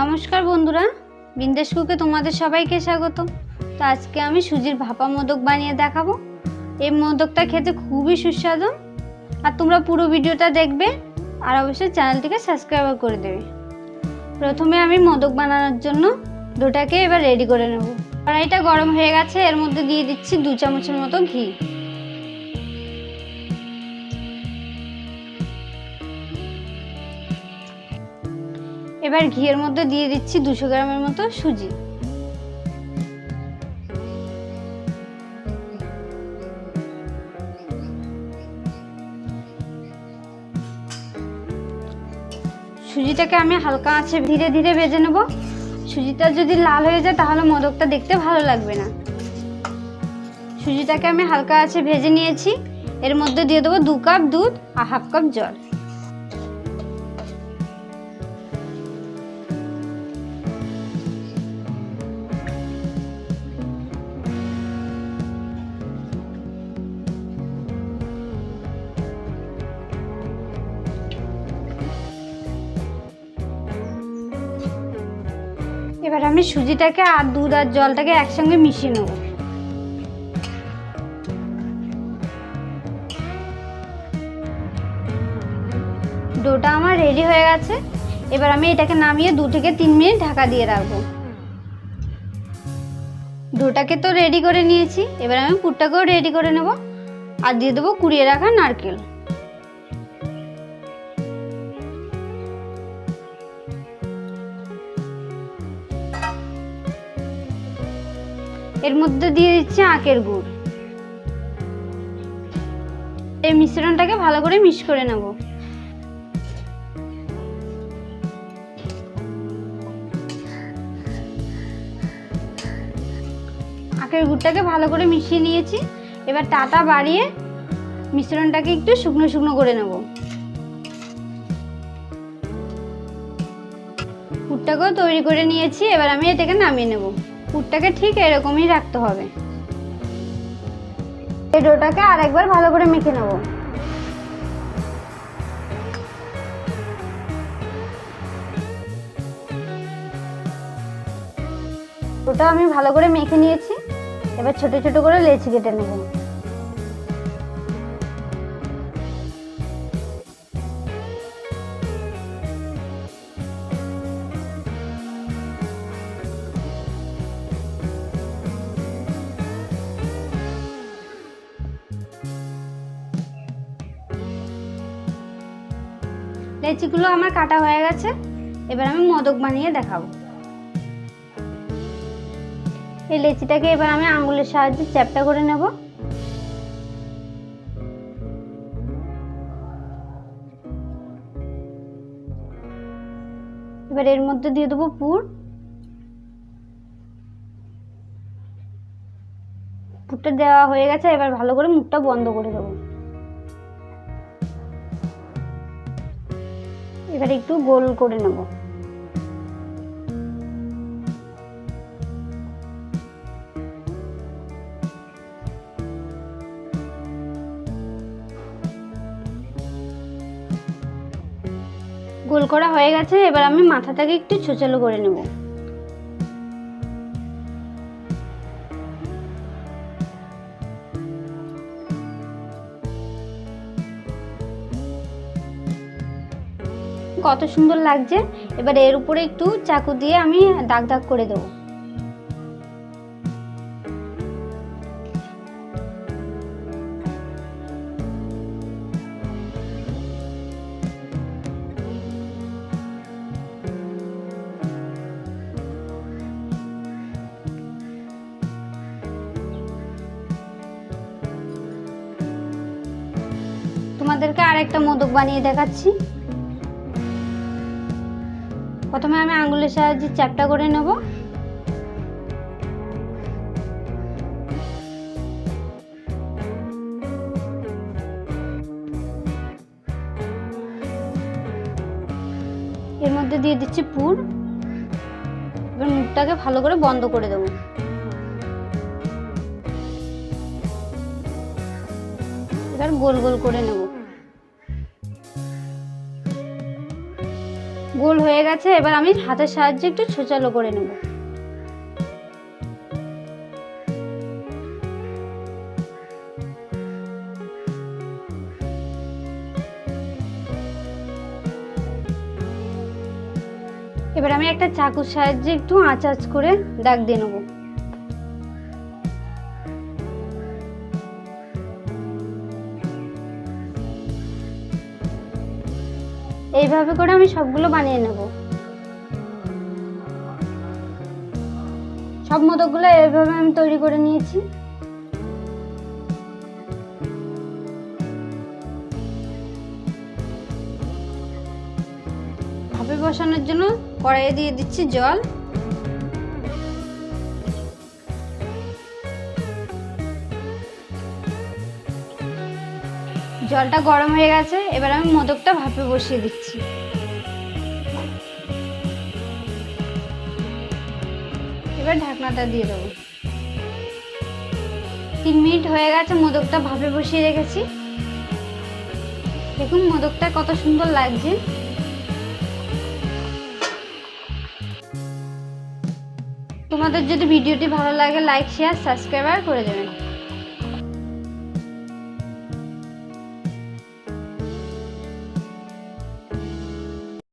নমস্কার বন্ধুরা বিন্দেশ কুকে তোমাদের সবাইকে স্বাগত। তো আজকে আমি সুজির ভাপা মোদক বানিয়ে দেখাবো। এই মোদকটা খেতে খুবই সুস্বাদু। আর তোমরা পুরো ভিডিওটা দেখবে, আর অবশ্যই চ্যানেলটিকে সাবস্ক্রাইব করে দেবে। প্রথমে আমি মোদক বানানোর জন্য দুটাকে এবার রেডি করে নেব। কড়াইটা গরম হয়ে গেছে, এর মধ্যে দিয়ে দিচ্ছি দু চামচের মতো ঘি। এবার ঘিয়ের মধ্যে দিয়ে দিচ্ছি দুশো গ্রামের মতো সুজি। সুজিটাকে আমি হালকা আছে ধীরে ধীরে ভেজে নেব। সুজিটা যদি লাল হয়ে যায় তাহলে মোদকটা দেখতে ভালো লাগবে না। সুজিটাকে আমি হালকা আছে ভেজে নিয়েছি। এর মধ্যে দিয়ে দেবো দু কাপ দুধ আর হাফ কাপ জল। এবার আমি সুজিটাকে আর দুধ আর জলটাকে একসঙ্গে মিশিয়ে নেব। ডোটা আমার রেডি হয়ে গেছে। এবার আমি এটাকে নামিয়ে দু থেকে তিন মিনিট ঢাকা দিয়ে রাখব। ডোটাকে তো রেডি করে নিয়েছি। এবার আমি পুরটাকেও রেডি করে নেব। আর দিয়ে দেবো কুড়িয়ে রাখা নারকেল। এর মধ্যে দিয়ে দিচ্ছি আখের গুড়। এই মিশ্রণটাকে ভালো করে মিক্স করে নেব। আখের গুড়টাকে ভালো করে মিশিয়ে নিয়েছি। এবার টাটা বাড়িয়ে মিশ্রণটাকে একটু শুকনো শুকনো করে নেব। পুরটাকেও তৈরি করে নিয়েছি, এবার আমি এটাকে নামিয়ে নেব। পুরটাকে ঠিক এরকমই রাখতে হবে। এই ডোটাকে আরেকবার ভালো করে মেখে নেব। ওটা আমি ভালো করে মেখে নিয়েছি। এবার ছোট ছোট করে লেচি কেটে নেব। লেচিগুলো আমার কাটা হয়ে গেছে। এবার আমি মোদক বানিয়ে দেখাবো। এই লেচিটাকে এবার আমি আঙুলের সাহায্যে চ্যাপটা করে নেব। এবার এর মধ্যে দিয়ে দেবো পুর। পুরটা দেওয়া হয়ে গেছে, এবার ভালো করে মুখটা বন্ধ করে দেবো। এবার একটু গোল করে নেব। গোল করা হয়ে গেছে, এবার আমি মাথাটাকে একটু ছোচালো করে নেব। কত সুন্দর লাগছে। এবার এর উপরে একটু চাকু দিয়ে আমি দাগ দাগ করে দেবো। তোমাদেরকে আরেকটা মোদক বানিয়ে দেখাচ্ছি। প্রথমে আমি আঙুলের সাহায্যে চ্যাপটা করে নেব। এর মধ্যে দিয়ে দিচ্ছি পুর। এবার মুখটাকে ভালো করে বন্ধ করে দেবো। এবার গোল গোল করে নেব। গোল হয়ে গেছে, এবার আমি হাতের সাহায্যে একটু ছোচালো করে নেব। এবার আমি একটা চাকুর সাহায্যে একটু আঁচ আঁচ করে দাগ দিয়ে নেব। এইভাবে করে আমি সবগুলো বানিয়ে নেব। সব মোদকগুলো এইভাবে আমি তৈরি করে নিয়েছি। ভাপে বসানোর জন্য কড়াইয়ে দিয়ে দিচ্ছি জল। জলটা গরম হয়ে গেছে, এবার আমি মোদকটা ভাপে বসিয়ে দিচ্ছি। এবার ঢাকনাটা দিয়ে দেবো। তিন মিনিট হয়ে গেছে মোদকটা ভাপে বসিয়ে রেখেছি। দেখুন মোদকটা কত সুন্দর লাগছে। তোমাদের যদি ভিডিওটি ভালো লাগে, লাইক শেয়ার সাবস্ক্রাইব করে দেবেন।